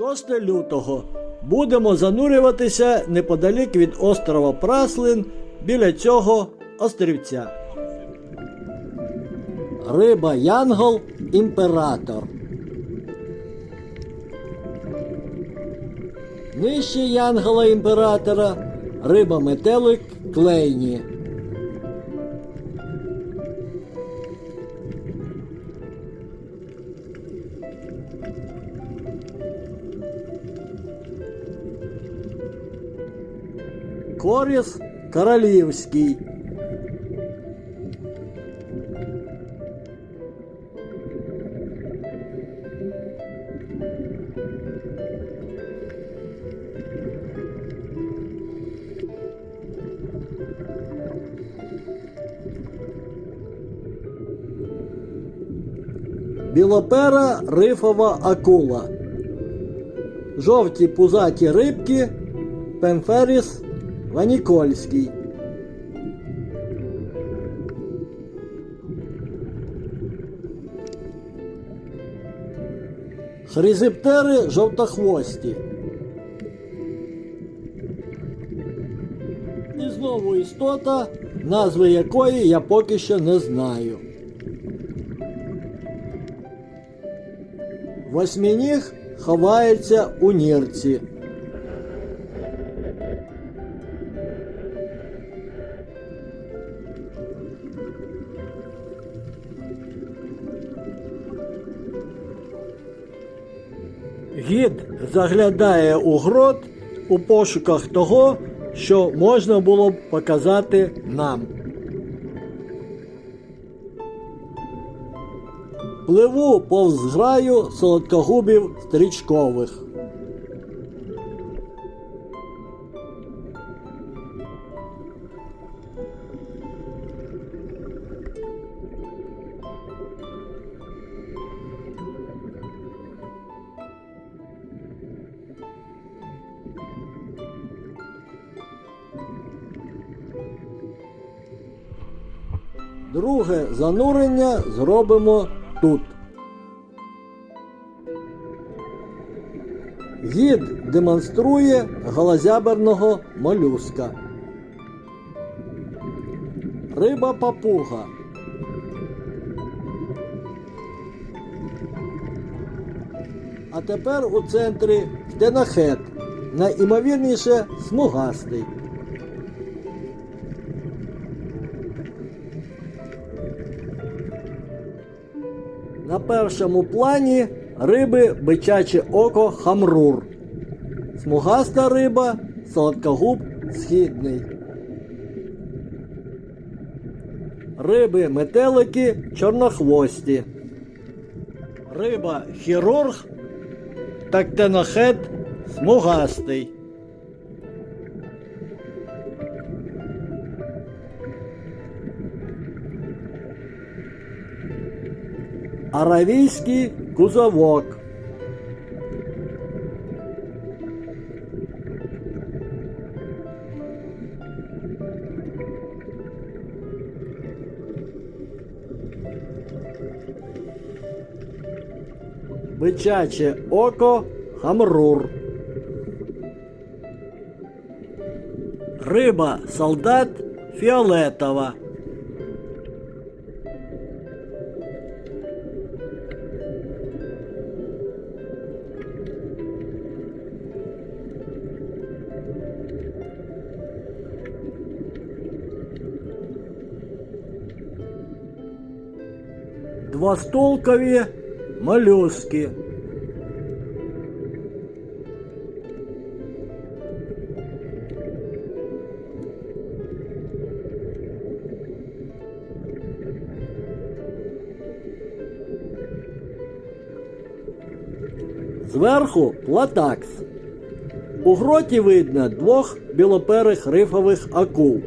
6 лютого. Будемо занурюватися неподалік від острова Праслин біля цього острівця. Риба Янгол імператор. Нижче Янгола імператора риба метелик клейні. Коріс королівський. Білопера рифова акула. Жовті пузаті рибки Пемферіс Ванікольський. Хризиптери жовтохвості. І знову істота, назви якої я поки що не знаю. Восьминіг ховається у нірці. Гід заглядає у грот у пошуках того, що можна було б показати нам. Пливу повз граю солодкогубів стрічкових. Друге занурення зробимо тут. Гід демонструє голозяберного молюска. Риба папуга. А тепер у центрі ктенохет, найімовірніше смугастий. На першому плані риби бичаче око хамрур. Смугаста риба солодкогуб східний. Риби метелики чорнохвості. Риба хірург та ктенохет смугастий. Аравійський кузовок. Бичаче око хамрур. Риба солдат фіолетова. Двостолкові молюски. Зверху платакс. У гроті видно двох білоперих рифових акул.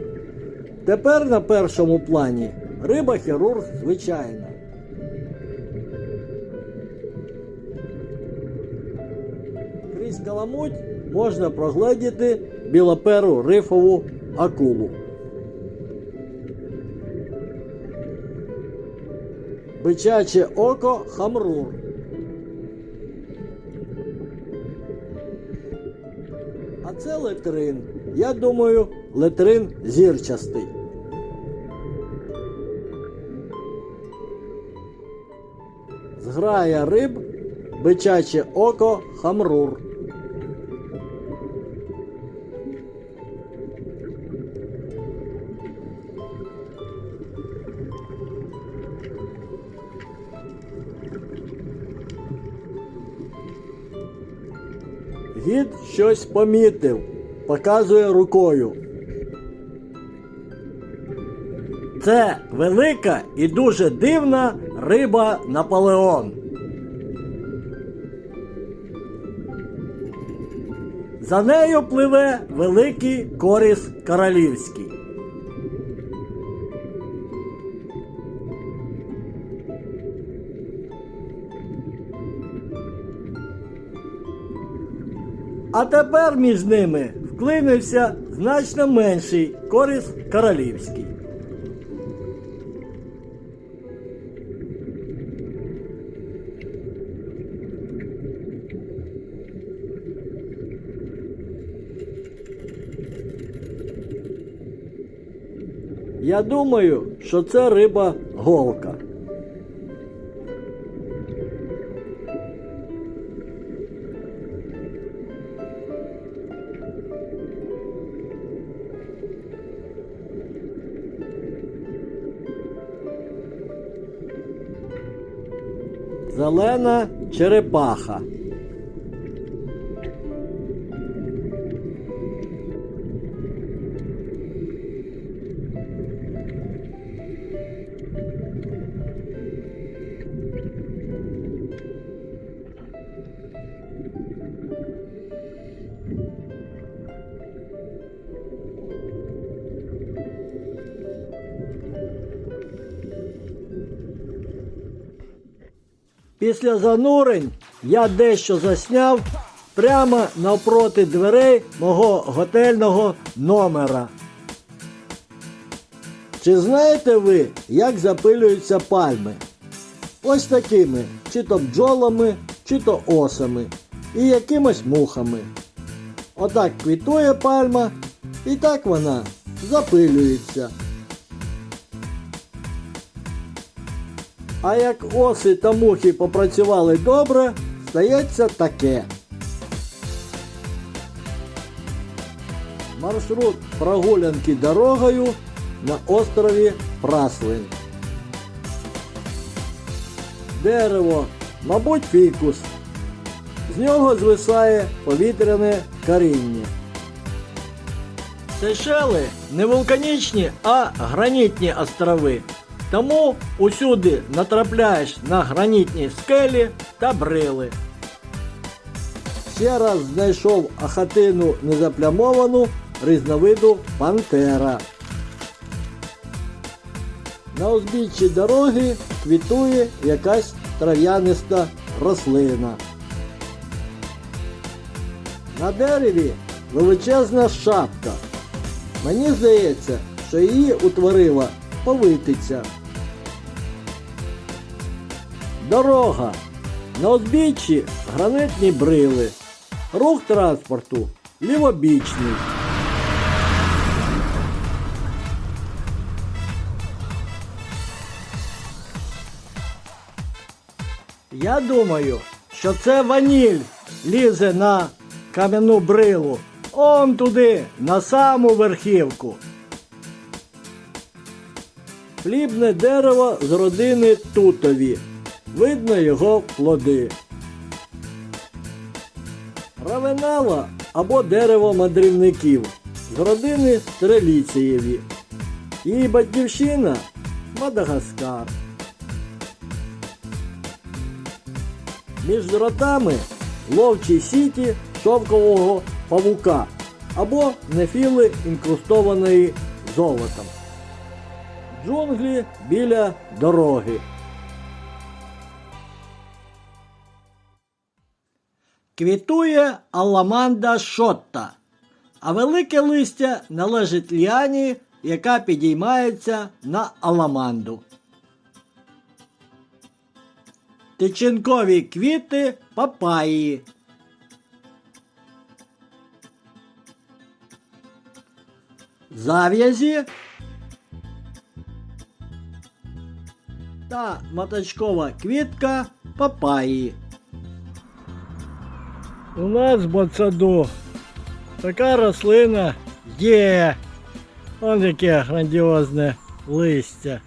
Тепер на першому плані риба хірург звичайна. Крізь каламуть можна прогледіти білоперу рифову акулу. Бичаче око хамрур. А це летрин. Я думаю, летрин зірчастий. Зграя риб, бичаче око, хамрур. Гід щось помітив, показує рукою. Це велика і дуже дивна риба Наполеон. За нею пливе великий коріс королівський. А тепер між ними вклинився значно менший коріс королівський. Я думаю, що це риба голка. Зелена черепаха. Після занурень я дещо засняв прямо навпроти дверей мого готельного номера. Чи знаєте ви, як запилюються пальми? Ось такими, чи то бджолами, чи то осами, і якимось мухами. Отак квітує пальма, і так вона запилюється. А як оси та мухи попрацювали добре, стається таке. Маршрут прогулянки дорогою на острові Праслин. Дерево, мабуть, фікус. З нього звисає повітряне коріння. Сейшели не вулканічні, а гранітні острови. Тому усюди натрапляєш на гранітні скелі та брили. Ще раз знайшов ахатину незаплямовану різновиду пантера. На узбіччі дороги квітує якась трав'яниста рослина. На дереві величезна шапка. Мені здається, що її утворила повитиця. Дорога. На узбіччі гранитні брили. Рух транспорту лівобічний. Я думаю, що це ваніль лізе на кам'яну брилу. Он туди, на саму верхівку. Хлібне дерево з родини тутові. Видно його плоди. Равенала або дерево мандрівників з родини Стреліцієві. Її батьківщина Мадагаскар. Між дротами ловчі сіті шовкового павука або нефіли інкрустованої золотом. Джунглі біля дороги. Квітує аламанда шотта, а велике листя належить ліані, яка підіймається на аламанду. Тичинкові квіти папаї. зав'язі та моточкова квітка папаї. У нас в ботсаду така рослина є. Вон яке грандіозне листя.